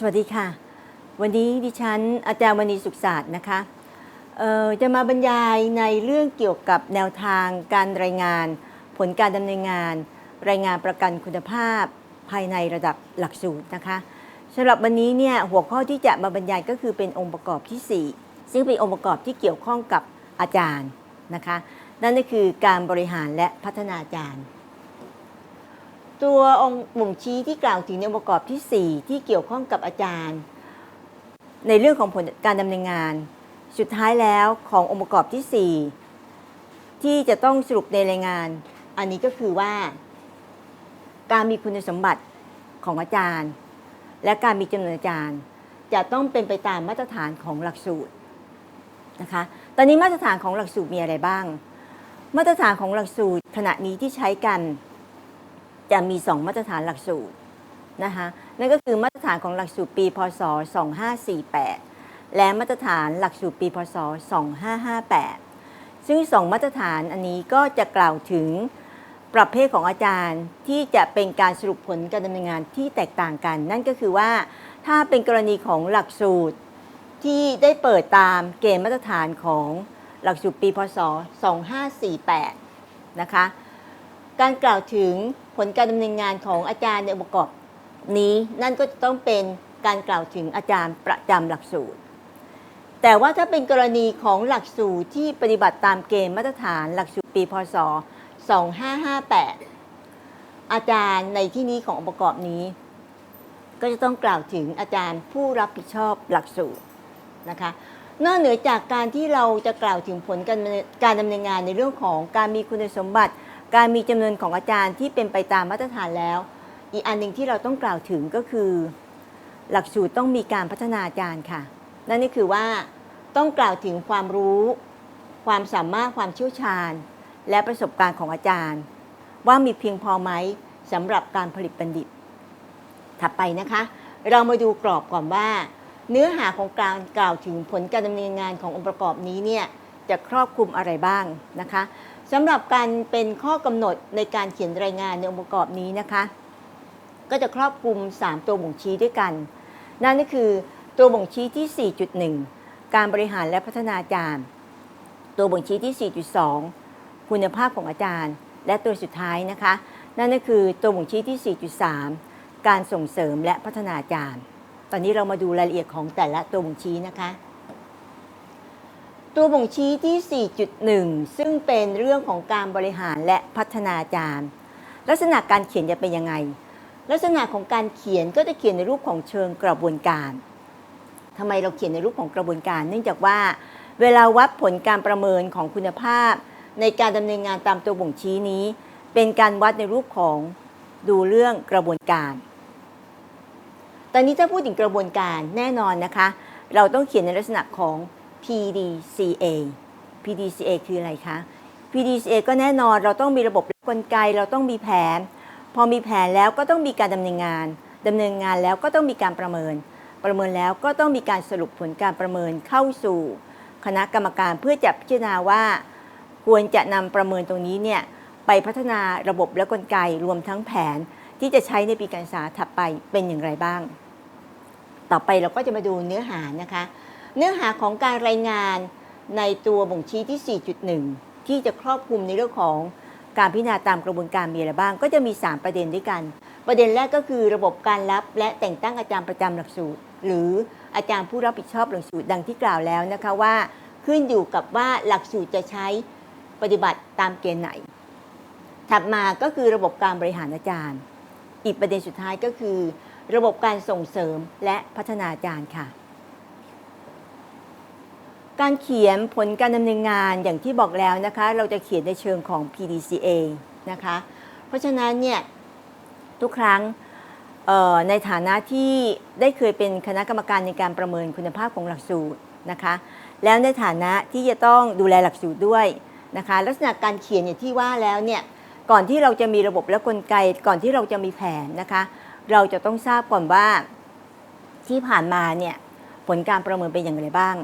สวัสดีค่ะ วันนี้ดิฉันอาจารย์มณีสุขศาสตร์นะคะจะมาบรรยายในเรื่องเกี่ยวกับแนวทางการรายงาน ผลการดำเนินงาน รายงานประกันคุณภาพ ภายในระดับหลักสูตรนะคะสำหรับวันนี้เนี่ยหัวข้อที่จะมาบรรยายก็คือเป็นองค์ประกอบที่ 4 ซึ่งเป็นองค์ประกอบที่เกี่ยวข้องกับอาจารย์นะคะนั่นก็คือการบริหารและพัฒนาอาจารย์ ตัวองค์บ่งชี้ที่กล่าวถึงในองค์ประกอบที่ 4 ที่เกี่ยวข้องกับอาจารย์ ในเรื่องของผลการดำเนินงาน สุดท้ายแล้วขององค์ประกอบที่ 4 ที่จะต้องสรุปในรายงาน อันนี้ก็คือว่า การมีคุณสมบัติของอาจารย์ และการมีจำนวนอาจารย์ จะต้องเป็นไปตามมาตรฐานของหลักสูตรนะคะตอนนี้มาตรฐานของหลักสูตรมีอะไรบ้าง มาตรฐานของหลักสูตรขณะนี้ที่ใช้กัน จะมี 2 มาตรฐานหลักสูตรนะคะนั่นก็คือมาตรฐานของหลักสูตรปี พศ 2548 และมาตรฐานหลักสูตรปี พศ 2558 ซึ่ง 2 มาตรฐานอันนี้ก็จะกล่าวถึงประเภทของอาจารย์ที่จะเป็นการสรุปผลการดำเนินงานที่แตกต่างกัน นั่นก็คือว่าถ้าเป็นกรณีของหลักสูตรที่ได้เปิดตามเกณฑ์มาตรฐานของหลักสูตรปี พศ 2548 นะคะ การกล่าวถึง ผลการดำเนินงานของอาจารย์ในองค์ประกอบนี้นั่นก็จะต้องเป็นการกล่าวถึงอาจารย์ประจำหลักสูตร แต่ว่าถ้าเป็นกรณีของหลักสูตรที่ปฏิบัติตามเกณฑ์มาตรฐานหลักสูตรปีพศ 2558 อาจารย์ในที่นี้ขององค์ประกอบนี้ ก็จะต้องกล่าวถึงอาจารย์ผู้รับผิดชอบหลักสูตรนะคะนอกเหนือจากการที่เราจะกล่าวถึงผลการการดำเนินงานในเรื่องของการมีคุณสมบัติ การมีจำนวนของอาจารย์ที่เป็นไปตามมาตรฐานแล้ว อีกอันหนึ่งที่เราต้องกล่าวถึงก็คือ หลักสูตรต้องมีการพัฒนาอาจารย์ค่ะ นั่นก็คือว่าต้องกล่าวถึงความรู้ ความสามารถความเชี่ยวชาญ และประสบการณ์ของอาจารย์ ว่ามีเพียงพอไหมสำหรับการผลิตบัณฑิต ถัดไปนะคะ เรามาดูกรอบก่อนว่า เนื้อหาของการกล่าวถึงผลการดำเนินงานขององค์ประกอบนี้เนี่ยจะครอบคลุมอะไรบ้างนะคะ สำหรับการเป็นข้อกำหนดในการเขียนรายงานในองค์ประกอบนี้นะคะ ก็จะครอบคลุม 3 ตัวบ่งชี้ด้วยกัน นั่นก็คือตัวบ่งชี้ที่ 4.1 การบริหารและพัฒนาอาจารย์ ตัวบ่งชี้ที่ 4.2 คุณภาพของอาจารย์ และตัวสุดท้ายนะคะ นั่นก็คือตัวบ่งชี้ที่ 4.3 การส่งเสริมและพัฒนาอาจารย์ ตอนนี้เรามาดูรายละเอียดของแต่ละตัวบ่งชี้นะคะ ตัวบ่งชี้ที่ 4.1 ซึ่งเป็นเรื่องของการบริหารและพัฒนาอาจารย์ ลักษณะการเขียนจะเป็นยังไง ลักษณะของการเขียนก็จะเขียนในรูปของเชิงกระบวนการทำไมเราเขียนในรูปของกระบวนการ เนื่องจากว่า เวลาวัดผลการประเมินของคุณภาพ ในการดำเนินงานตามตัวบ่งชี้นี้ เป็นการวัดในรูปของดูเรื่องกระบวนการ ตอนนี้ถ้าพูดถึงกระบวนการแน่นอนนะคะ เราต้องเขียนในลักษณะของ PDCA PDCA คืออะไรคะ PDCA ก็แน่นอนเราต้องมีระบบและกลไกเราต้องมีแผน พอมีแผนแล้วก็ต้องมีการดำเนินงานดำเนินงานแล้วก็ต้องมีการประเมิน ประเมินแล้วก็ต้องมีการสรุปผลการประเมินเข้าสู่คณะกรรมการเพื่อจะพิจารณาว่า ควรจะนำประเมินตรงนี้เนี่ยไปพัฒนาระบบและกลไกรวมทั้งแผนที่จะใช้ในปีการศึกษาถัดไปเป็นอย่างไรบ้าง ต่อไปเราก็จะมาดูเนื้อหานะคะ เนื้อหาของการรายงานในตัวบ่งชี้ที่ 4.1 ที่จะครอบคลุมในเรื่องของการพิจารณาตามกระบวนการมีอะไรบ้าง ก็จะมี 3 ประเด็นด้วยกัน ประเด็นแรกก็คือระบบการรับและแต่งตั้งอาจารย์ประจำหลักสูตร หรืออาจารย์ผู้รับผิดชอบหลักสูตรดังที่กล่าวแล้วนะคะว่า ขึ้นอยู่กับว่าหลักสูตรจะใช้ปฏิบัติตามเกณฑ์ไหน ถัดมาก็คือระบบการบริหารอาจารย์ อีกประเด็นสุดท้ายก็คือ ระบบการส่งเสริมและพัฒนาอาจารย์ค่ะ การเขียนผลการดำเนินงานอย่างที่บอกแล้วนะคะ เราจะเขียนในเชิงของ PDCA นะคะ เพราะฉะนั้นเนี่ยทุกครั้งในฐานะที่ได้เคยเป็นคณะกรรมการในการประเมินคุณภาพของหลักสูตรนะคะ แล้วในฐานะที่จะต้องดูแลหลักสูตรด้วยนะคะ ลักษณะการเขียนอย่างที่ว่าแล้วเนี่ยก่อนที่เราจะมีระบบและกลไก ก่อนที่เราจะมีแผนนะคะ เราจะต้องทราบก่อนว่าที่ผ่านมาเนี่ยผลการประเมินเป็นอย่างไรบ้าง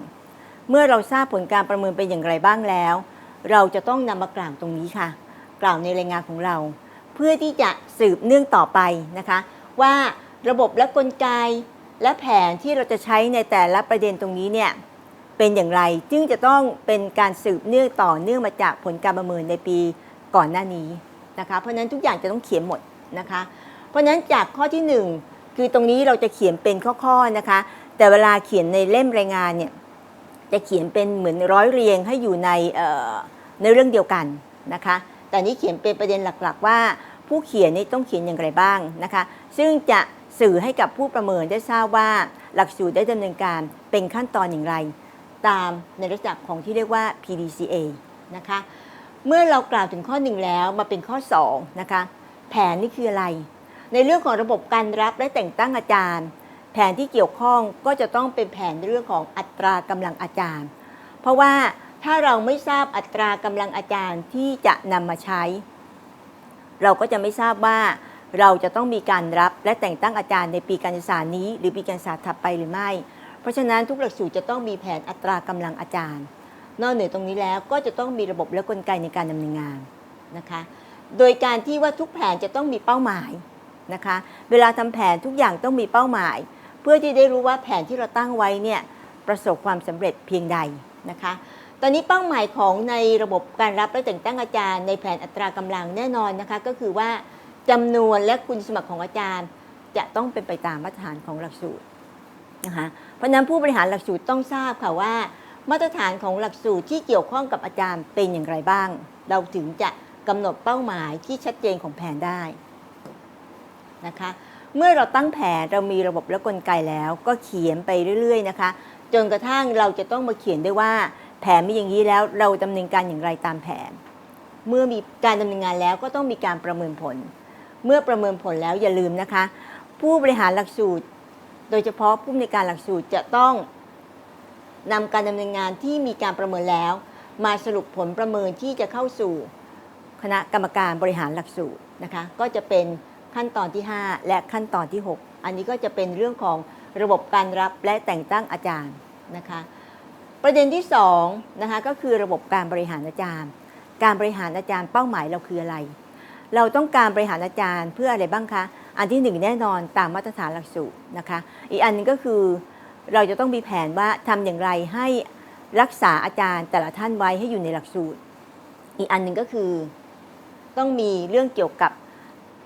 เมื่อเราทราบผลการประเมินเป็นอย่างไรบ้างแล้ว เราจะต้องนำมากล่าวตรงนี้ค่ะ กล่าวในรายงานของเรา เพื่อที่จะสืบเนื่องต่อไปนะคะ ว่าระบบและกลไกและแผนที่เราจะใช้ในแต่ละประเด็นตรงนี้เนี่ยเป็นอย่างไรจึงจะต้องเป็นการสืบเนื่องต่อเนื่องมาจากผลการประเมินในปีก่อนหน้านี้นะคะเพราะฉะนั้นทุกอย่างจะต้องเขียนหมดนะคะ เพราะฉะนั้นจากข้อที่หนึ่งคือตรงนี้เราจะเขียนเป็นข้อๆนะคะ แต่เวลาเขียนในเล่มรายงานเนี่ย จะเขียนเป็นเหมือนร้อยเรียงให้อยู่ในในเรื่องเดียวกันนะคะแต่นี้เขียนเป็นประเด็นหลักๆ ว่า ผู้เขียนนี่ต้องเขียนอย่างไรบ้างนะคะ ซึ่งจะสื่อให้กับผู้ประเมินได้ทราบว่าหลักสูตรได้ดำเนินการเป็นขั้นตอนอย่างไร ตามในลักษณะของที่เรียกว่า PDCA นะคะเมื่อเรากล่าวถึงข้อหนึ่งแล้วมาเป็นข้อ2นะคะแผนนี่คืออะไร ในเรื่องของระบบการรับและแต่งตั้งอาจารย์ แผนที่เกี่ยวข้องก็จะต้องเป็นแผนเรื่องของอัตรากำลังอาจารย์ เพราะว่าถ้าเราไม่ทราบอัตรากำลังอาจารย์ที่จะนำมาใช้ เราก็จะไม่ทราบว่าเราจะต้องมีการรับและแต่งตั้งอาจารย์ในปีการศึกษานี้ หรือปีการศึกษาถัดไปหรือไม่ เพราะฉะนั้นทุกหลักสูตรจะต้องมีแผนอัตรากำลังอาจารย์ นอกเหนือตรงนี้แล้วก็จะต้องมีระบบและกลไกในการดำเนินงานนะคะ โดยการที่ว่าทุกแผนจะต้องมีเป้าหมายนะคะ เวลาทำแผนทุกอย่างต้องมีเป้าหมาย เพื่อที่ได้รู้ว่าแผนที่เราตั้งไว้เนี่ยประสบความสำเร็จเพียงใดนะคะ ตอนนี้เป้าหมายของในระบบการรับและแต่งตั้งอาจารย์ ในแผนอัตรากำลังแน่นอนนะคะก็คือว่าจำนวนและคุณสมบัติของอาจารย์ จะต้องเป็นไปตามมาตรฐานของหลักสูตรนะคะเพราะนั้นผู้บริหารหลักสูตรต้องทราบค่ะว่า มาตรฐานของหลักสูตรที่เกี่ยวข้องกับอาจารย์เป็นอย่างไรบ้าง เราถึงจะกำหนดเป้าหมายที่ชัดเจนของแผนได้นะคะ เมื่อเราตั้งแผนเรามีระบบและกลไกแล้ว ก็เขียนไปเรื่อย ๆ นะคะ จนกระทั่งเราจะต้องมาเขียนได้ว่า แผนมีอย่างนี้แล้วเราดำเนินการอย่างไรตามแผน เมื่อมีการดำเนินงานแล้วก็ต้องมีการประเมินผล เมื่อประเมินผลแล้วอย่าลืมนะคะ ผู้บริหารหลักสูตร โดยเฉพาะผู้ในการหลักสูตรจะต้องนำการดำเนินงานที่มีการประเมินแล้ว มาสรุปผลประเมินที่จะเข้าสู่คณะกรรมการบริหารหลักสูตรนะคะ ก็จะเป็น ขั้นตอนที่ 5 และขั้นตอนที่ 6 อันนี้ก็จะเป็นเรื่องของระบบการรับและแต่งตั้งอาจารย์นะคะ ประเด็นที่2นะคะก็คือระบบการบริหารอาจารย์ การบริหารอาจารย์เป้าหมายเราคืออะไร เราต้องการบริหารอาจารย์เพื่ออะไรบ้างคะ อันที่หนึ่งแน่นอนตามมาตรฐานหลักสูตรนะคะ อีกอันหนึงก็คือเราจะต้องมีแผนว่าทำอย่างไรให้รักษาอาจารย์แต่ละท่านไว้ให้อยู่ในหลักสูตร อีกอันหนึ่งก็คือ ต้องมีเรื่องเกี่ยวกับ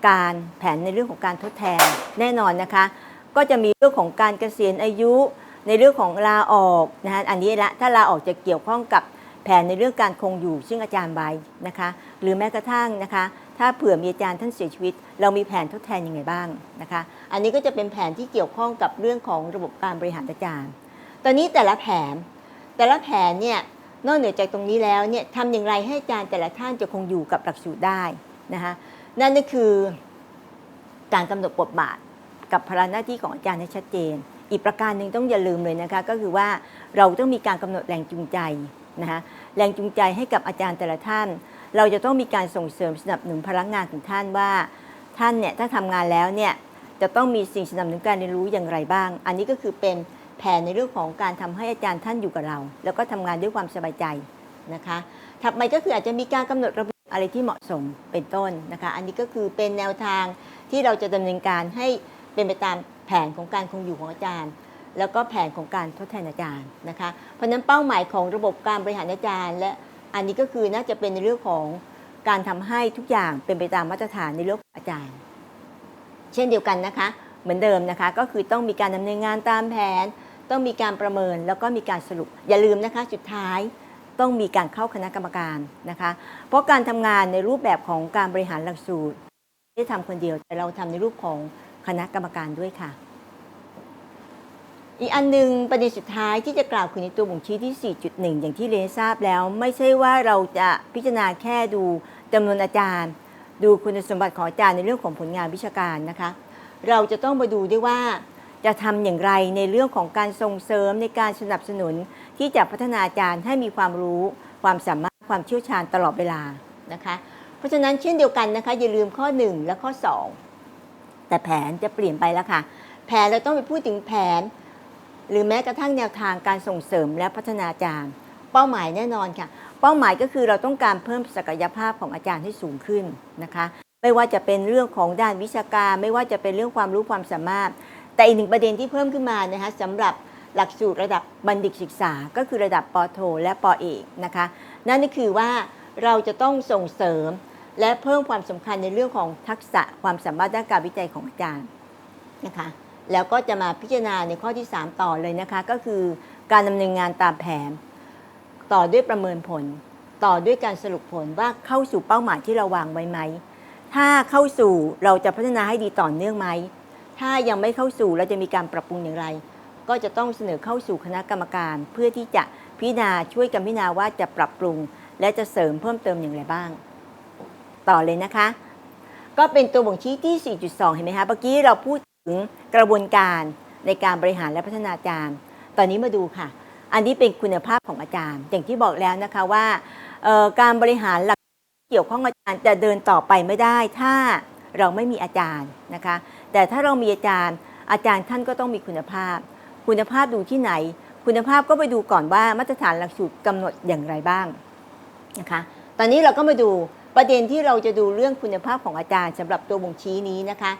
การแผนในเรื่องของการทดแทนแน่นอนนะคะ ก็จะมีเรื่องของการเกษียณอายุ ในเรื่องของลาออกนะคะอันนี้ละถ้าลาออกจะเกี่ยวข้องกับแผนในเรื่องการคงอยู่ ซึ่งอาจารย์ไว้นะคะ หรือแม้กระทั่งนะคะ ถ้าเผื่อมีอาจารย์ท่านเสียชีวิต เรามีแผนทดแทนยังไงบ้างนะคะ อันนี้ก็จะเป็นแผนที่เกี่ยวข้องกับเรื่องของระบบการบริหารอาจารย์ ตอนนี้แต่ละแผน แต่ละแผนเนี่ยนอกเหนือจากตรงนี้แล้วเนี่ยทำอย่างไรให้อาจารย์แต่ละท่านจะคงอยู่กับหลักสูตรได้นะคะ นั่นก็คือการกำหนดบทบาทกับภาระหน้าที่ของอาจารย์ให้ชัดเจน อีกประการหนึ่งต้องอย่าลืมเลยนะคะก็คือว่าเราต้องมีการกำหนดแรงจูงใจนะคะแรงจูงใจให้กับอาจารย์แต่ละท่าน เราจะต้องมีการส่งเสริมสนับสนุนพลังงานของท่านว่าท่านเนี่ยถ้าทำงานแล้วเนี่ยจะต้องมีสิ่งสนับสนุนการเรียนรู้อย่างไรบ้าง อันนี้ก็คือเป็นแผนในเรื่องของการทำให้อาจารย์ท่านอยู่กับเรา แล้วก็ทำงานด้วยความสบายใจนะคะถัดไปก็คืออาจจะมีการกำหนดระเบียบ อะไรที่เหมาะสมเป็นต้นนะคะ อันนี้ก็คือเป็นแนวทางที่เราจะดำเนินการให้เป็นไปตามแผนของการคงอยู่ของอาจารย์ แล้วก็แผนของการทดแทนอาจารย์นะคะ เพราะนั้นเป้าหมายของระบบการบริหารอาจารย์ และอันนี้ก็คือน่าจะเป็นในเรื่องของการทำให้ทุกอย่างเป็นไปตามมาตรฐานในเรื่องของอาจารย์ เช่นเดียวกันนะคะ เหมือนเดิมนะคะ ก็คือต้องมีการดำเนินงานตามแผน ต้องมีการประเมินแล้วก็มีการสรุปอย่าลืมนะคะสุดท้าย ต้องมีการเข้าคณะกรรมการนะคะ เพราะการทำงานในรูปแบบของการบริหารหลักสูตรไม่ได้ทำคนเดียวแต่เราทำในรูปของคณะกรรมการด้วยค่ะ อีกอันหนึ่งประเด็นสุดท้ายที่จะกล่าวคือในตัวบ่งชี้ที่ 4.1 อย่างที่เรนทราบแล้ว ไม่ใช่ว่าเราจะพิจารณาแค่ดูจำนวนอาจารย์ ดูคุณสมบัติของอาจารย์ในเรื่องของผลงานวิชาการนะคะ เราจะต้องมาดูด้วยว่า จะทำอย่างไรในเรื่องของการส่งเสริมในการสนับสนุน ที่จะพัฒนาอาจารย์ให้มีความรู้ความสามารถความเชี่ยวชาญตลอดเวลานะคะ เพราะฉะนั้นเช่นเดียวกันนะคะ อย่าลืมข้อ 1 และข้อ 2 แต่แผนจะเปลี่ยนไปแล้วค่ะ แผนเราต้องไปพูดถึงแผน หรือแม้กระทั่งแนวทางการส่งเสริมและพัฒนาอาจารย์ เป้าหมายแน่นอนค่ะ เป้าหมายก็คือเราต้องการเพิ่มศักยภาพของอาจารย์ให้สูงขึ้นนะคะ ไม่ว่าจะเป็นเรื่องของด้านวิชาการ ไม่ว่าจะเป็นเรื่องความรู้ความสามารถ แต่อีกหนึ่งประเด็นที่เพิ่มขึ้นมานะคะสำหรับหลักสูตรระดับบัณฑิตศึกษา ก็คือระดับปโท และปอเอกนะคะ นั่นก็คือว่าเราจะต้องส่งเสริมและเพิ่มความสำคัญในเรื่องของทักษะความสามารถด้านการวิจัยของอาจารย์นะคะ แล้วก็จะมาพิจารณาในข้อที่ 3 ต่อเลยนะคะ ก็คือการดำเนินงานตามแผน ต่อด้วยประเมินผล ต่อด้วยการสรุปผลว่าเข้าสู่เป้าหมายที่เราวางไว้ไหม ถ้าเข้าสู่เราจะพัฒนาให้ดีต่อเนื่องไหม ถ้ายังไม่เข้าสู่เราจะมีการปรับปรุงอย่างไร ก็จะต้องเสนอเข้าสู่คณะกรรมการ เพื่อที่จะพิจารณาช่วยกันพิจารณาว่าจะปรับปรุง และจะเสริมเพิ่มเติมอย่างไรบ้าง ต่อเลยนะคะ ก็เป็นตัวบ่งชี้ที่ 4.2 เห็นไหมคะเมื่อกี้เราพูดถึงกระบวนการในการบริหารและพัฒนาอาจารย์ ตอนนี้มาดูค่ะ อันนี้เป็นคุณภาพของอาจารย์ อย่างที่บอกแล้วนะคะว่าการบริหารหลักเกี่ยวข้องอาจารย์จะเดินต่อไปไม่ได้ ถ้าเราไม่มีอาจารย์นะคะ แต่ถ้าเรามีอาจารย์ อาจารย์ท่านก็ต้องมีคุณภาพ คุณภาพดูที่ไหน คุณภาพก็ไปดูก่อนว่ามาตรฐานหลักสูตรกำหนดอย่างไรบ้างนะคะตอนนี้เราก็มาดูประเด็นที่เราจะดูเรื่องคุณภาพของอาจารย์สำหรับตัวบ่งชี้นี้นะคะ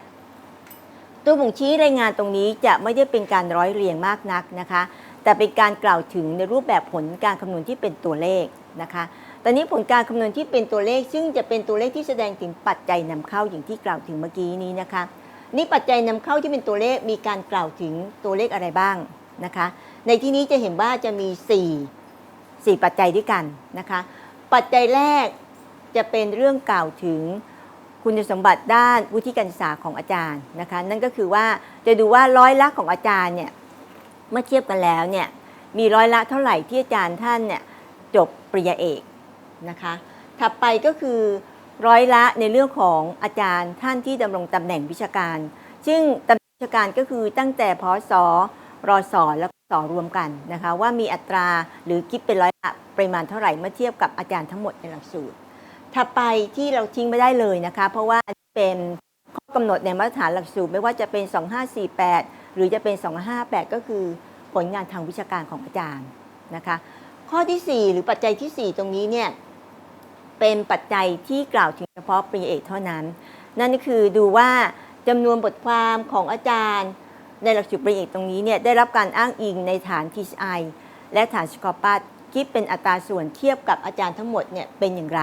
ตัวบ่งชี้รายงานตรงนี้จะไม่ได้เป็นการร้อยเรียงมากนักนะคะ แต่เป็นการกล่าวถึงในรูปแบบผลการคำนวณที่เป็นตัวเลขนะคะ ตอนนี้ผลการคำนวณที่เป็นตัวเลข ซึ่งจะเป็นตัวเลขที่แสดงถึงปัจจัยนำเข้าอย่างที่กล่าวถึงเมื่อกี้นี้นะคะ นี่ปัจจัยนำเข้าที่เป็นตัวเลขมีการกล่าวถึงตัวเลขอะไรบ้างนะคะ ในที่นี้จะเห็นว่าจะมี 4 4 ปัจจัยด้วยกันนะคะ ปัจจัยแรกจะเป็นเรื่องกล่าวถึงคุณสมบัติด้านวุฒิการศึกษาของอาจารย์นะคะ นั่นก็คือว่าจะดูว่าร้อยละของอาจารย์เนี่ยเมื่อเทียบกันแล้วเนี่ยมีร้อยละเท่าไหร่ที่อาจารย์ท่านเนี่ยจบปริญญาเอกนะคะถัดไปก็คือ ร้อยละในเรื่องของอาจารย์ท่านที่ดำรงตำแหน่งวิชาการ ซึ่งตำแหน่งวิชาการก็คือตั้งแต่พศรศแล้วก็สรวมกันนะคะว่ามีอัตราหรือคิดเป็นร้อยละปริมาณเท่าไหร่เมื่อเทียบกับอาจารย์ทั้งหมดในหลักสูตรถัดไปที่เราทิ้งไม่ได้เลยนะคะ เพราะว่าเป็นข้อกำหนดในมาตรฐานหลักสูตรไม่ว่าจะเป็น 2548 หรือจะเป็น 2558 ก็คือผลงานทางวิชาการของอาจารย์นะคะ ข้อทีสี่4 หรือปัจจัยทีสี่4 ตรงนี้เนี่ย เป็นปัจจัยที่กล่าวถึงเฉพาะปริญญาเอกเท่านั้น นั่นก็คือดูว่าจำนวนบทความของอาจารย์ ในหลักสูตรปริญญาเอกตรงนี้เนี่ยได้รับการอ้างอิงในฐาน TCI และฐานสกอปัสคิดเป็นอัตราส่วนเทียบกับอาจารย์ทั้งหมดเนี่ยเป็นอย่างไร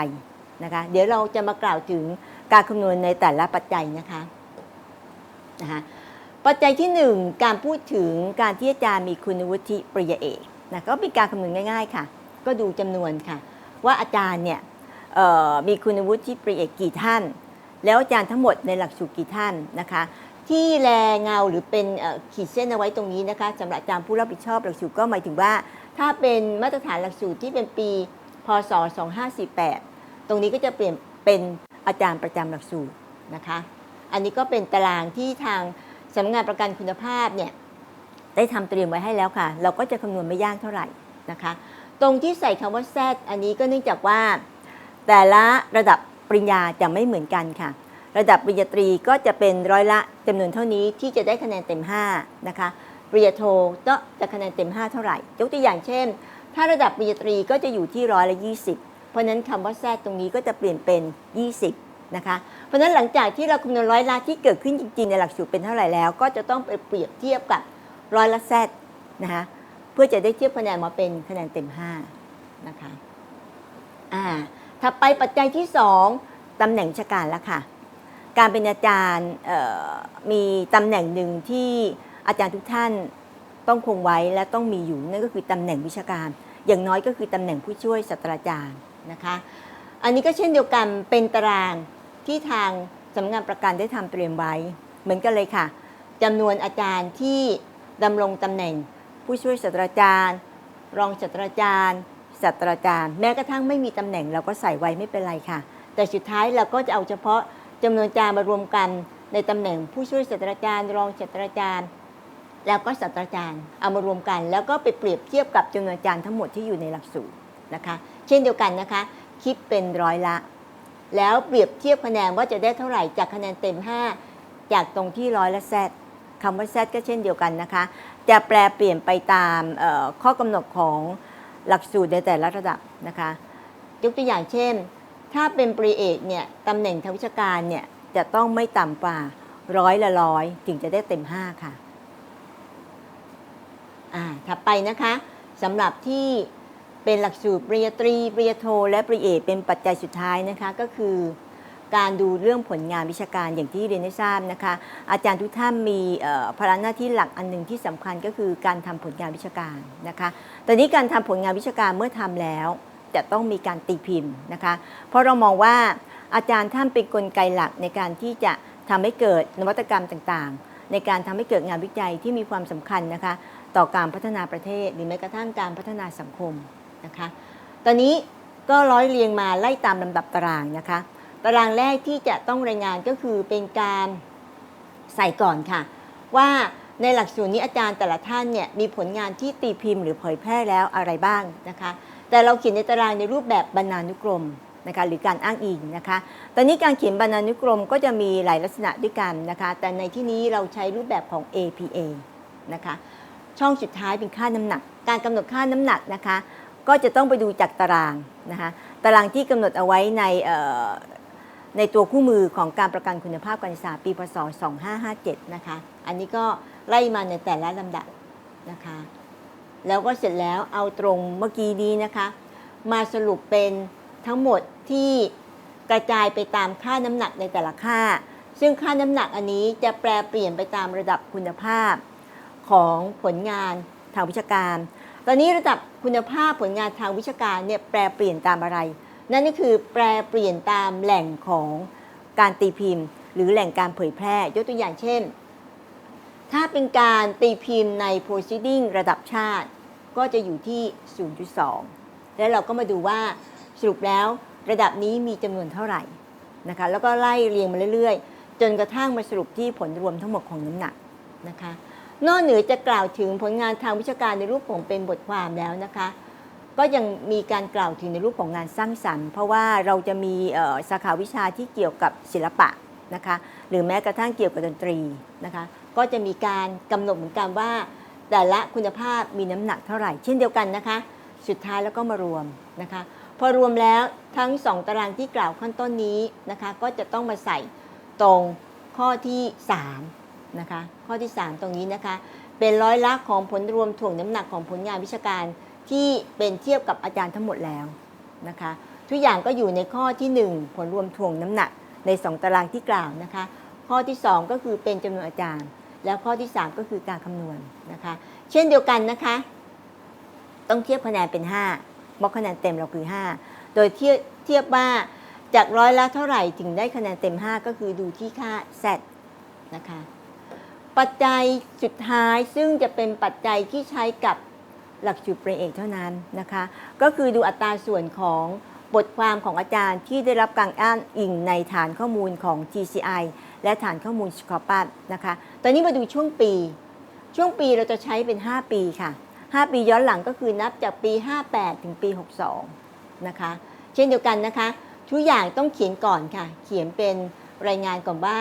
นะคะเดี๋ยวเราจะมากล่าวถึงการคำนวณในแต่ละปัจจัยนะคะนะคะปัจจัยที่ 1 การพูดถึงการที่อาจารย์มีคุณวุฒิปริญญาเอกนะก็เป็นการคำนวณง่าย ๆ ค่ะ ก็ดูจำนวนค่ะ ว่าอาจารย์เนี่ย มีคุณวุฒิปริเอกกี่ท่าน แล้วอาจารย์ทั้งหมดในหลักสูตรกี่ท่านนะคะ ที่แลเงาหรือเป็นขีดเส้นเอาไว้ตรงนี้นะคะสำหรับอาจารย์ผู้รับผิดชอบหลักสูตรก็หมายถึงว่า ถ้าเป็นมาตรฐานหลักสูตรที่เป็นปี พศ 2548 ตรงนี้ก็จะเปลี่ยนเป็นอาจารย์ประจำหลักสูตรนะคะ อันนี้ก็เป็นตารางที่ทางสำนักงานประกันคุณภาพเนี่ยได้ทำเตรียมไว้ให้แล้วค่ะ เราก็จะคำนวณไม่ยากเท่าไหร่นะคะ ตรงที่ใส่คำว่า Z อันนี้ก็เนื่องจากว่า แต่ละระดับปริญญาจะไม่เหมือนกันค่ะ ระดับปริญญาตรีก็จะเป็นร้อยละจำนวนเท่านี้ที่จะได้คะแนนเต็ม 5 นะคะ ปริญญาโทก็จะคะแนนเต็ม 5 เท่าไหร่ ยกตัวอย่างเช่น ถ้าระดับปริญญาตรีก็จะอยู่ที่ร้อยละ 20 เพราะนั้นคำว่าแทรกตรงนี้ก็จะเปลี่ยนเป็น 20 นะคะ เพราะฉะนั้นหลังจากที่เราคำนวณร้อยละที่เกิดขึ้นจริงๆในหลักสูตรเป็นเท่าไหร่แล้ว ก็จะต้องไปเปรียบเทียบกับร้อยละแซดนะคะเพื่อจะได้เทียบคะแนนมาเป็นคะแนนเต็ม 5 นะคะอ่า ถัดไปปัจจัยที่ 2ตำแหน่งวิชาการแล้วค่ะ การเป็นอาจารย์มีตำแหน่งหนึ่งที่อาจารย์ทุกท่านต้องคงไว้และต้องมีอยู่นั่นก็คือตำแหน่งวิชาการ อย่างน้อยก็คือตำแหน่งผู้ช่วยศาสตราจารย์นะคะ อันนี้ก็เช่นเดียวกันเป็นตารางที่ทางสำนักงานประกันได้ทำเตรียมไว้ เหมือนกันเลยค่ะจำนวนอาจารย์ที่ดำรงตำแหน่งผู้ช่วยศาสตราจารย์ รองศาสตราจารย์ ศาสตราจารย์ แม้กระทั่งไม่มีตำแหน่งเราก็ใส่ไว้ไม่เป็นไรค่ะ แต่สุดท้ายเราก็จะเอาเฉพาะจำนวนจารย์มารวมกันในตำแหน่งผู้ช่วยศาสตราจารย์รองศาสตราจารย์ แล้วก็ศาสตราจารย์เอามารวมกัน แล้วก็ไปเปรียบเทียบกับจำนวนอาจารย์ทั้งหมดที่อยู่ในหลักสูตรนะคะ เช่นเดียวกันนะคะ คิดเป็นร้อยละ แล้วเปรียบเทียบคะแนนว่าจะได้เท่าไหร่จากคะแนนเต็ม 5 จากตรงที่ร้อยละแซดคำว่าแซดก็เช่นเดียวกันนะคะ จะแปลเปลี่ยนไปตามข้อกำหนดของ หลักสูตรในแต่ละระดับนะคะยกตัวอย่างเช่น ถ้าเป็นปริเอกเนี่ยตำแหน่งทางวิชาการเนี่ยจะต้องไม่ต่ำกว่าร้อยละร้อยถึงจะได้เต็ม 5 ค่ะอ่าถัดไปนะคะสำหรับที่เป็นหลักสูตรปริญญาตรี ปริญญาโท และปริเอกเป็นปัจจัยสุดท้ายนะคะก็คือการดูเรื่องผลงานวิชาการอย่างที่เรียนได้ทราบนะคะ อาจารย์ทุกท่านมีภาระหน้าที่หลักอันหนึ่งที่สำคัญก็คือการทำผลงานวิชาการนะคะ แต่นี้การทำผลงานวิชาการเมื่อทำแล้วจะต้องมีการตีพิมพ์นะคะ เพราะเรามองว่าอาจารย์ท่านเป็นกลไกหลักในการที่จะทำให้เกิดนวัตกรรมต่างๆ ในการทำให้เกิดงานวิจัยที่มีความสำคัญนะคะ ต่อการพัฒนาประเทศหรือแม้กระทั่งการพัฒนาสังคมนะคะ ตอนนี้ก็ร้อยเรียงมาไล่ตามลำดับตารางนะคะ ตารางแรกที่จะต้องรายงานก็คือเป็นการใส่ก่อนค่ะ ว่า ในหลักสูตรนี้อาจารย์แต่ละท่านเนี่ยมีผลงานที่ตีพิมพ์หรือเผยแพร่แล้วอะไรบ้างนะคะ แต่เราเขียนในตารางในรูปแบบบรรณานุกรมนะคะหรือการอ้างอิงนะคะ ตอนนี้การเขียนบรรณานุกรมก็จะมีหลายลักษณะด้วยกันนะคะ แต่ในที่นี้เราใช้รูปแบบของ APA นะคะ ช่องสุดท้ายเป็นค่าน้ำหนัก การกำหนดค่าน้ำหนักนะคะ ก็จะต้องไปดูจากตารางนะคะ ตารางที่กำหนดเอาไว้ในในตัวคู่มือของการประกันคุณภาพการศึกษาปีพศ 2557 นะคะ อันนี้ก็ ไล่มาในแต่ละลำดับนะคะ แล้วก็เสร็จแล้วเอาตรงเมื่อกี้นี้นะคะ มาสรุปเป็นทั้งหมดที่กระจายไปตามค่าน้ำหนักในแต่ละค่า ซึ่งค่าน้ำหนักอันนี้จะแปรเปลี่ยนไปตามระดับคุณภาพของผลงานทางวิชาการ ตอนนี้ระดับคุณภาพผลงานทางวิชาการเนี่ยแปรเปลี่ยนตามอะไร นั่นก็คือแปรเปลี่ยนตามแหล่งของการตีพิมพ์ หรือแหล่งการเผยแพร่ ยกตัวอย่างเช่น ถ้าเป็นการตีพิมพ์ใน proceeding ระดับชาติ ก็จะอยู่ที่ 0.2 แล้วเราก็มาดูว่าสรุปแล้วระดับนี้มีจำนวนเท่าไหร่นะคะแล้วก็ไล่เรียงมาเรื่อยๆ จนกระทั่งมาสรุปที่ผลรวมทั้งหมดของน้ำหนักนะคะนอกเหนือจะกล่าวถึงผลงานทางวิชาการในรูปของเป็นบทความแล้วนะคะ ก็ยังมีการกล่าวถึงในรูปของงานสร้างสรรค์ เพราะว่าเราจะมีสาขาวิชาที่เกี่ยวกับศิลปะนะคะหรือแม้กระทั่งเกี่ยวกับดนตรีนะคะ ก็จะมีการกำหนดเหมือนกันว่า แต่ละคุณภาพมีน้ำหนักเท่าไหร่ เช่นเดียวกันนะคะ สุดท้ายแล้วก็มารวมนะคะ พอรวมแล้วทั้งสองตารางที่กล่าวขั้นต้นนี้นะคะ ก็จะต้องมาใส่ตรงข้อที่3นะคะข้อที่ 3 ตรงนี้นะคะ เป็นร้อยละของผลรวมถ่วงน้ำหนักของผลงานวิชาการที่เป็นเทียบกับอาจารย์ทั้งหมดแล้วนะคะ ทุกอย่างก็อยู่ในข้อที่ 1 ผลรวมถ่วงน้ำหนักใน 2 ตารางที่กล่าวนะคะ ข้อที่ 2 ก็คือเป็นจำนวนอาจารย์ แล้วข้อที่ 3 ก็คือการคำนวณนะคะ เช่นเดียวกันนะคะ ต้องเทียบคะแนนเป็น5เพราะคะแนนเต็มเราคือ 5 โดยเทียบเทียบว่าจากร้อยละเท่าไหร่ถึงได้คะแนนเต็ม 5 ก็คือดูที่ค่า z นะคะ ปัจจัยสุดท้ายซึ่งจะเป็นปัจจัยที่ใช้กับหลักสูตรปริเอกเท่านั้นนะคะ ก็คือดูอัตราส่วนของบทความของอาจารย์ที่ได้รับการอ้างอิงในฐานข้อมูลของ GCI และฐานข้อมูล s c o p u s นะคะ ตอนนี้มาดูช่วงปี ช่วงปีเราจะใช้เป็น 5 ปีค่ะ 5 ปีย้อนหลังก็คือนับจากปี 58 ถึงปี 62 นะคะ เช่นเดียวกันนะคะ ทุกอย่างต้องเขียนก่อนค่ะ เขียนเป็นรายงานก่อนว่า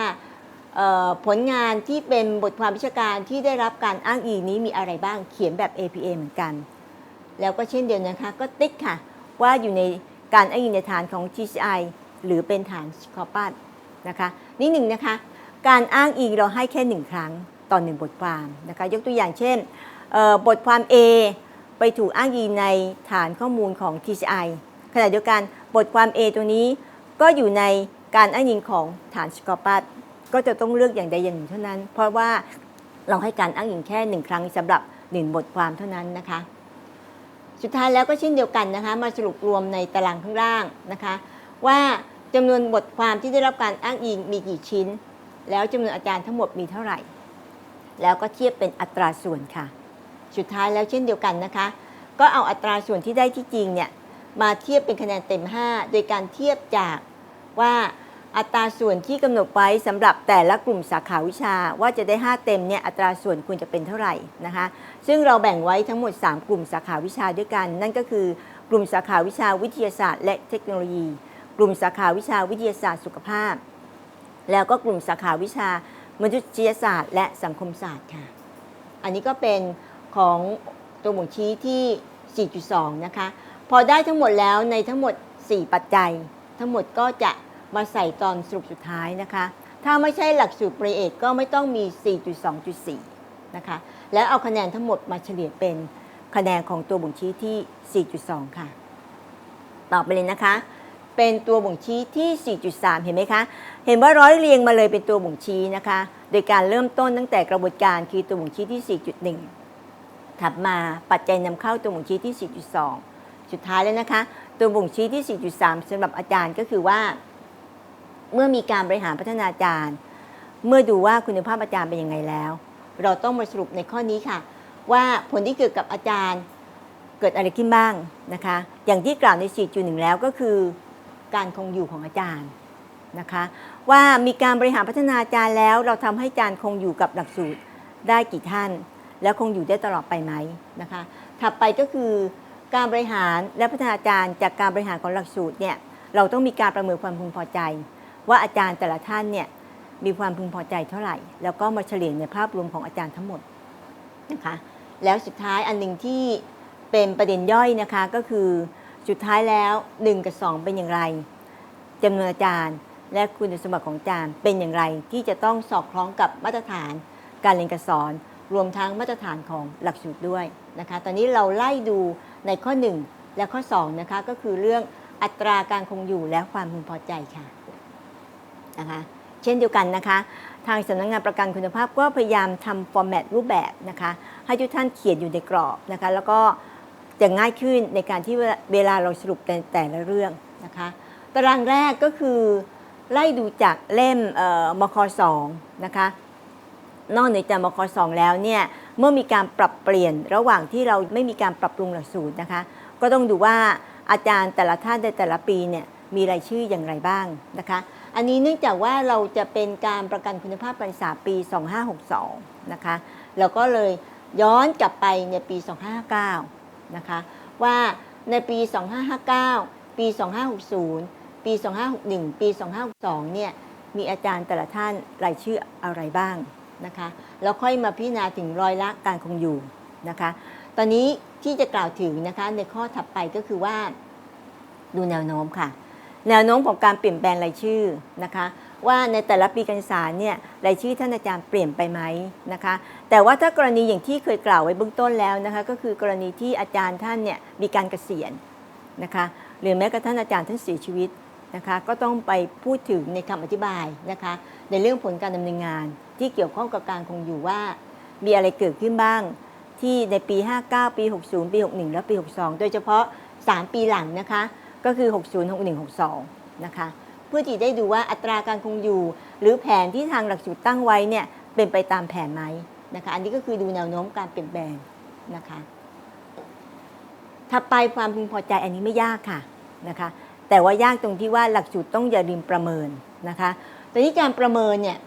ผลงานที่เป็นบทความวิชาการที่ได้รับการอ้างอิงนี้มีอะไรบ้างเขียนแบบ APA เหมือนกัน แล้วก็เช่นเดียวนะคะ ก็ติ๊กค่ะ ว่าอยู่ในการอ้างอิงในฐานของ GCI หรือเป็นฐาน s c o p u s นะคะนี่หนึ่งนะคะ การอ้างอิงเราให้แค่หนึ่งครั้งต่อหนึ่งบทความนะคะยกตัวอย่างเช่น บทความ A ไปถูกอ้างอิงในฐานข้อมูลของ TCI ขณะเดียวกันบทความ A ตัวนี้ก็อยู่ในการอ้างอิงของฐาน s c o p u s ก็จะต้องเลือกอย่างใดอย่างหนึ่งเท่านั้น เพราะว่าเราให้การอ้างอิงแค่หนึ่งครั้งสำหรับหนึ่งบทความเท่านั้นนะคะ สุดท้ายแล้วก็เช่นเดียวกันนะคะ มาสรุปรวมในตารางข้างล่างนะคะ ว่า จำนวนบทความที่ได้รับการอ้างอิงมีกี่ชิ้น แล้วจำนวนอาจารย์ทั้งหมดมีเท่าไหร่ แล้วก็เทียบเป็นอัตราส่วนค่ะ สุดท้ายแล้วเช่นเดียวกันนะคะ ก็เอาอัตราส่วนที่ได้ที่จริงเนี่ยมาเทียบเป็นคะแนนเต็ม 5 โดยการเทียบจากว่าอัตราส่วนที่กำหนดไว้สำหรับแต่ละกลุ่มสาขาวิชาว่าจะได้ 5 เต็มเนี่ยอัตราส่วนควรจะเป็นเท่าไหร่นะคะ ซึ่งเราแบ่งไว้ทั้งหมด 3 กลุ่มสาขาวิชาด้วยกัน นั่นก็คือกลุ่มสาขาวิชาวิทยาศาสตร์ และเทคโนโลยี กลุ่มสาขาวิชาวิทยาศาสตร์สุขภาพ แล้วก็กลุ่มสาขาวิชามนุษยศาสตร์ และสังคมศาสตร์ค่ะ อันนี้ก็เป็นของตัวบ่งชี้ที่ 4.2 นะคะ พอได้ทั้งหมดแล้วในทั้งหมด 4 ปัจจัย ทั้งหมดก็จะมาใส่ตอนสรุปสุดท้ายนะคะ ถ้าไม่ใช่หลักสูตรปริเอกก็ไม่ต้องมี 4.2.4 นะคะ แล้วเอาคะแนนทั้งหมดมาเฉลี่ยเป็นคะแนนของตัวบ่งชี้ที่ 4.2 ค่ะ ต่อไปเลยนะคะ เป็นตัวบ่งชี้ที่ 4.3 เห็นไหมคะ เห็นว่าร้อยเรียงมาเลยเป็นตัวบ่งชี้นะคะ โดยการเริ่มต้นตั้งแต่กระบวนการคือตัวบ่งชี้ที่ 4.1 ถัดมาปัจจัยนำเข้าตัวบ่งชี้ที่ 4.2 สุดท้ายแล้วนะคะ ตัวบ่งชี้ที่ 4.3สำหรับอาจารย์ก็คือว่า เมื่อมีการบริหารพัฒนาอาจารย์ เมื่อดูว่าคุณภาพอาจารย์เป็นยังไงแล้ว เราต้องมาสรุปในข้อนี้ค่ะ ว่าผลที่เกิดกับอาจารย์เกิดอะไรขึ้นบ้างนะคะ อย่างที่กล่าวใน 4.1 แล้วก็คือ การคงอยู่ของอาจารย์นะคะว่ามีการบริหารพัฒนาอาจารย์แล้ว เราทำให้อาจารย์คงอยู่กับหลักสูตรได้กี่ท่าน แล้วคงอยู่ได้ตลอดไปไหมนะคะถัดไปก็คือการบริหารและพัฒนาอาจารย์จากการบริหารของหลักสูตรเนี่ยเราต้องมีการประเมินความพึงพอใจ ว่าอาจารย์แต่ละท่านเนี่ยมีความพึงพอใจเท่าไหร่ แล้วก็มาเฉลี่ยในภาพรวมของอาจารย์ทั้งหมดนะคะแล้วสุดท้ายอันหนึ่งที่เป็นประเด็นย่อยนะคะก็คือ สุดท้ายแล้ว 1 กับ 2 เป็นอย่างไรจำนวนอาจารย์ และคุณสมบัติของอาจารย์เป็นอย่างไร ที่จะต้องสอดคล้องกับมาตรฐาน การเรียนการสอน รวมทั้งมาตรฐานของหลักสูตรด้วยนะคะตอนนี้เราไล่ดูในข้อ 1 และข้อ2นะคะก็คือเรื่องอัตราการคงอยู่และความพึงพอใจค่ะนะคะเช่นเดียวกันนะคะ ทางสำนักงานประกันคุณภาพก็พยายามทำฟอร์แมตรูปแบบนะคะให้ทุกท่านเขียนอยู่ในกรอบนะคะแล้วก็ จะง่ายขึ้นในการที่เวลาเราสรุปแต่แต่ละเรื่องนะคะตารางแรกก็คือไล่ดูจากเล่มเอ่อมคสองนะคะนอกเหนือจากมคสองแล้วเนี่ยเมื่อมีการปรับเปลี่ยนระหว่างที่เราไม่มีการปรับปรุงหลักสูตรนะคะ ก็ต้องดูว่าอาจารย์แต่ละท่านในแต่ละปีเนี่ยมีรายชื่ออย่างไรบ้างนะคะ อันนี้เนื่องจากว่าเราจะเป็นการประกันคุณภาพการศึกษาปี 2562 นะคะเราก็เลยย้อนกลับไปในปี 2559 นะคะ ว่าในปี 2559 ปี 2560 ปี 2561 ปี 2562 เนี่ยมีอาจารย์แต่ละท่านรายชื่ออะไรบ้างนะคะแล้วค่อยมาพิจารณาถึงรอยละการคงอยู่นะคะ ตอนนี้ที่จะกล่าวถึงนะคะในข้อถัดไปก็คือว่าดูแนวโน้มค่ะ แนวโน้มของการเปลี่ยนแปลงรายชื่อนะคะ ว่าในแต่ละปีการศึกษาเนี่ยรายชื่อท่านอาจารย์เปลี่ยนไปไหมนะคะ แต่ว่าถ้ากรณีอย่างที่เคยกล่าวไว้เบื้องต้นแล้วนะคะ ก็คือกรณีที่อาจารย์ท่านเนี่ยมีการเกษียณนะคะ หรือแม้กระทั่งอาจารย์ท่านเสียชีวิตนะคะ ก็ต้องไปพูดถึงในคำอธิบายนะคะ ในเรื่องผลการดำเนินงาน ที่เกี่ยวข้องกับการคงอยู่ว่า มีอะไรเกิดขึ้นบ้างที่ในปี 59 ปี 60 ปี 61 และปี 62 โดยเฉพาะ 3 ปีหลังนะคะ ก็คือ 60 61 62 นะคะ เพื่อที่ได้ดูว่าอัตราการคงอยู่ หรือแผนที่ทางหลักสูตรตั้งไว้เนี่ยเป็นไปตามแผนไหมนะคะ อันนี้ก็คือดูแนวโน้มการเปลี่ยนแปลงนะคะ ถัดไปความพึงพอใจอันนี้ไม่ยากค่ะนะคะ แต่ว่ายากตรงที่ว่าหลักสูตรต้องอย่าลืมประเมินนะคะตอนนี้การประเมินเนี่ย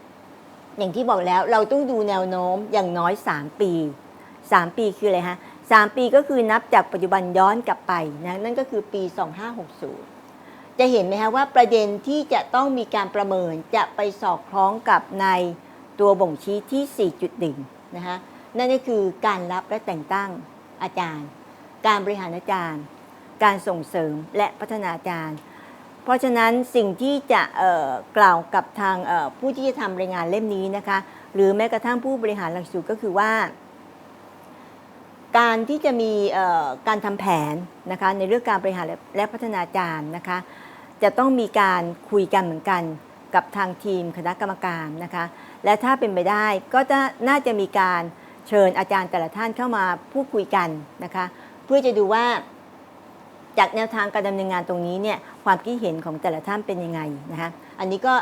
อย่างที่บอกแล้วเราต้องดูแนวโน้มอย่างน้อย 3 ปี 3 ปีคืออะไรฮะ 3 ปีก็คือนับจากปัจจุบันย้อนกลับไปนะนั่นก็คือปี 2560 จะเห็นไหมคะว่าประเด็นที่จะต้องมีการประเมินจะไปสอดคล้องกับในตัวบ่งชี้ที่ 4.1 นะคะนั่นก็คือการรับและแต่งตั้งอาจารย์ การบริหารอาจารย์ การส่งเสริมและพัฒนาอาจารย์ เพราะฉะนั้นสิ่งที่จะเอ่อกล่าวกับทางผู้ที่จะทำรายงานเล่มนี้นะคะหรือแม้กระทั่งผู้บริหารหลักสูตรก็คือว่า การที่จะมีการทำแผนนะคะในเรื่องการบริหารและพัฒนาอาจารย์นะคะ จะต้องมีการคุยกันเหมือนกันกับทางทีมคณะกรรมการนะคะ และถ้าเป็นไปได้ก็จะน่าจะมีการเชิญอาจารย์แต่ละท่านเข้ามาพูดคุยกันนะคะ เพื่อจะดูว่าจากแนวทางการดำเนินงานตรงนี้เนี่ยความคิดเห็นของแต่ละท่านเป็นยังไงนะคะ อันนี้ก็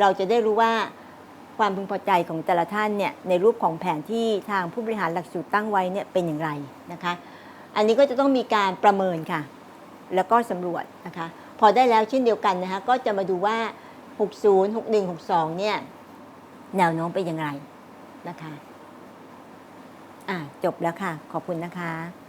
เราจะได้รู้ว่า ความพึงพอใจของแต่ละท่านเนี่ยในรูปของแผนที่ทางผู้บริหารหลักสูตรตั้งไว้เนี่ยเป็นอย่างไรนะคะ อันนี้ก็จะต้องมีการประเมินค่ะ แล้วก็สำรวจนะคะ พอได้แล้วเช่นเดียวกันนะคะ ก็จะมาดูว่า 60 61 62 เนี่ยแนวโน้มเป็นอย่างไรนะคะ อะจบแล้วค่ะ ขอบคุณนะคะ